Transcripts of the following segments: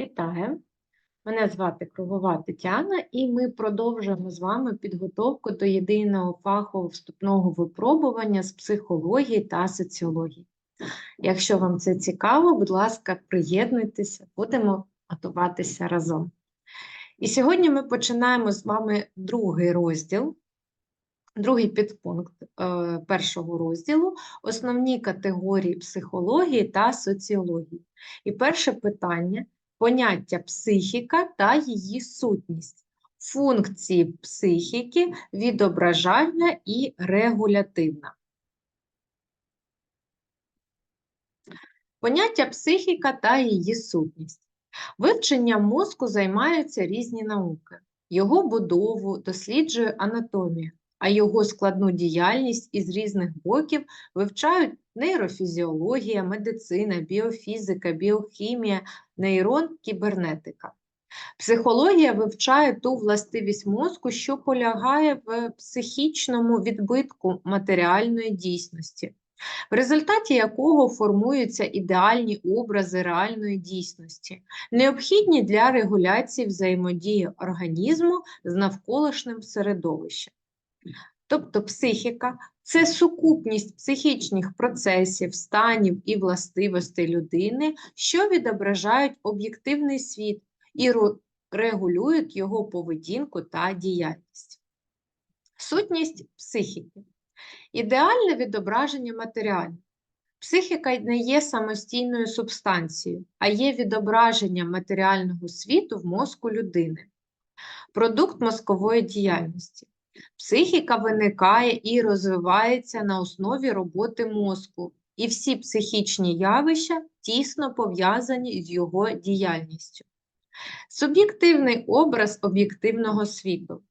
Вітаю! Мене звати Кругова Тетяна, і ми продовжуємо з вами підготовку до єдиного фахового вступного випробування з психології та соціології. Якщо вам це цікаво, будь ласка, приєднуйтеся, будемо готуватися разом. І сьогодні ми починаємо з вами другий розділ, другий підпункт е, першого розділу основні категорії психології та соціології. І перше питання поняття психіка та її сутність, функції психіки, відображальна і регулятивна. Поняття психіка та її сутність. Вивченням мозку займаються різні науки. Його будову досліджує анатомія, а його складну діяльність із різних боків вивчають нейрофізіологія, медицина, біофізика, біохімія, нейрон, кібернетика. Психологія вивчає ту властивість мозку, що полягає в психічному відбитку матеріальної дійсності, в результаті якого формуються ідеальні образи реальної дійсності, необхідні для регуляції взаємодії організму з навколишнім середовищем. Тобто психіка це сукупність психічних процесів, станів і властивостей людини, що відображають об'єктивний світ і регулюють його поведінку та діяльність. Сутність психіки. Ідеальне відображення матеріалів. Психіка не є самостійною субстанцією, а є відображенням матеріального світу в мозку людини. Продукт мозкової діяльності. Психіка виникає і розвивається на основі роботи мозку, і всі психічні явища тісно пов'язані з його діяльністю. Суб'єктивний образ об'єктивного світу.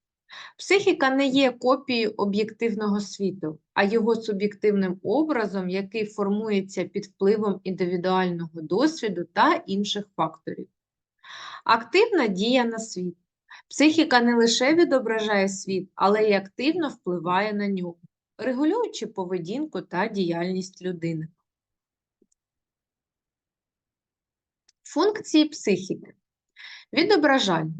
Психіка не є копією об'єктивного світу, а його суб'єктивним образом, який формується під впливом індивідуального досвіду та інших факторів. Активна дія на світ. Психіка не лише відображає світ, але й активно впливає на нього, регулюючи поведінку та діяльність людини. Функції психіки. Відображальна.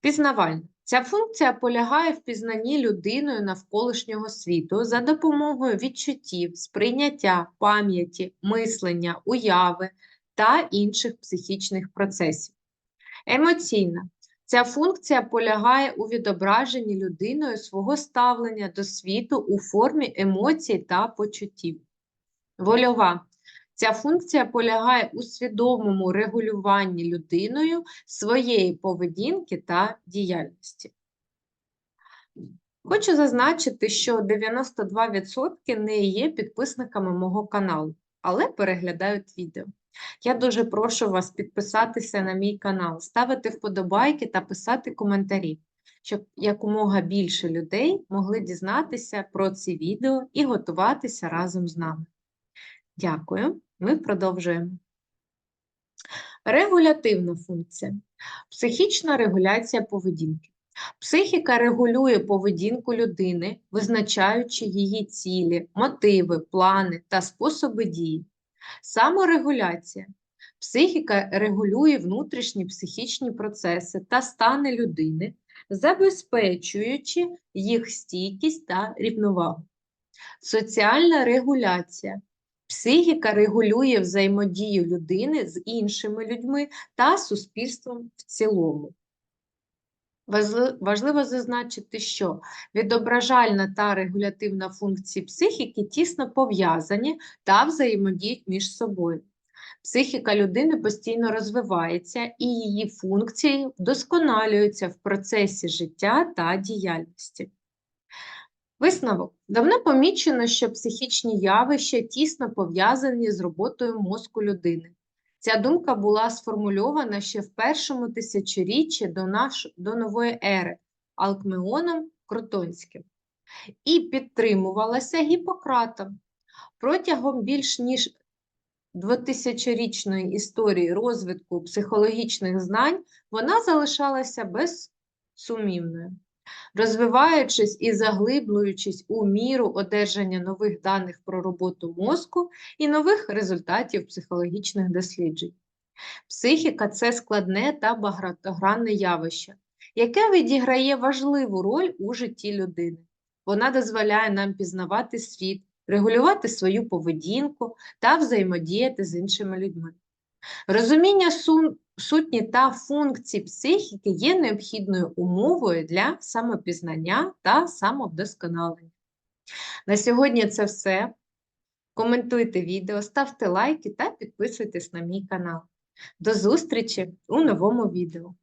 Пізнавальна. Ця функція полягає в пізнанні людиною навколишнього світу за допомогою відчуттів, сприйняття, пам'яті, мислення, уяви та інших психічних процесів. Емоційна Ця функція полягає у відображенні людиною свого ставлення до світу у формі емоцій та почуттів. Вольова. Ця функція полягає у свідомому регулюванні людиною своєї поведінки та діяльності. Хочу зазначити, що 92% не є підписниками мого каналу, але переглядають відео. Я дуже прошу вас підписатися на мій канал, ставити вподобайки та писати коментарі, щоб якомога більше людей могли дізнатися про ці відео і готуватися разом з нами. Дякую, ми продовжуємо. Регулятивна функція. Психічна регуляція поведінки. Психіка регулює поведінку людини, визначаючи її цілі, мотиви, плани та способи дії. Саморегуляція. Психіка регулює внутрішні психічні процеси та стани людини, забезпечуючи їх стійкість та рівновагу. Соціальна регуляція. Психіка регулює взаємодію людини з іншими людьми та суспільством в цілому. Важливо зазначити, що відображальна та регулятивна функції психіки тісно пов'язані та взаємодіють між собою. Психіка людини постійно розвивається і її функції вдосконалюються в процесі життя та діяльності. Висновок. Давно помічено, що психічні явища тісно пов'язані з роботою мозку людини. Ця думка була сформульована ще в першому тисячоріччі до наш, до нової ери Алкмеоном Кротонським і підтримувалася Гіппократом. Протягом більш ніж двотисячорічної історії розвитку психологічних знань вона залишалася безсумнівною. Розвиваючись і заглиблюючись у міру одержання нових даних про роботу мозку і нових результатів психологічних досліджень. Психіка це складне та багатогранне явище, яке відіграє важливу роль у житті людини. Вона дозволяє нам пізнавати світ, регулювати свою поведінку та взаємодіяти з іншими людьми. Розуміння сун- сутні та функції психіки є необхідною умовою для самопізнання та самовдосконалення. На сьогодні це все. Коментуйте відео, ставте лайки та підписуйтесь на мій канал. До зустрічі у новому відео.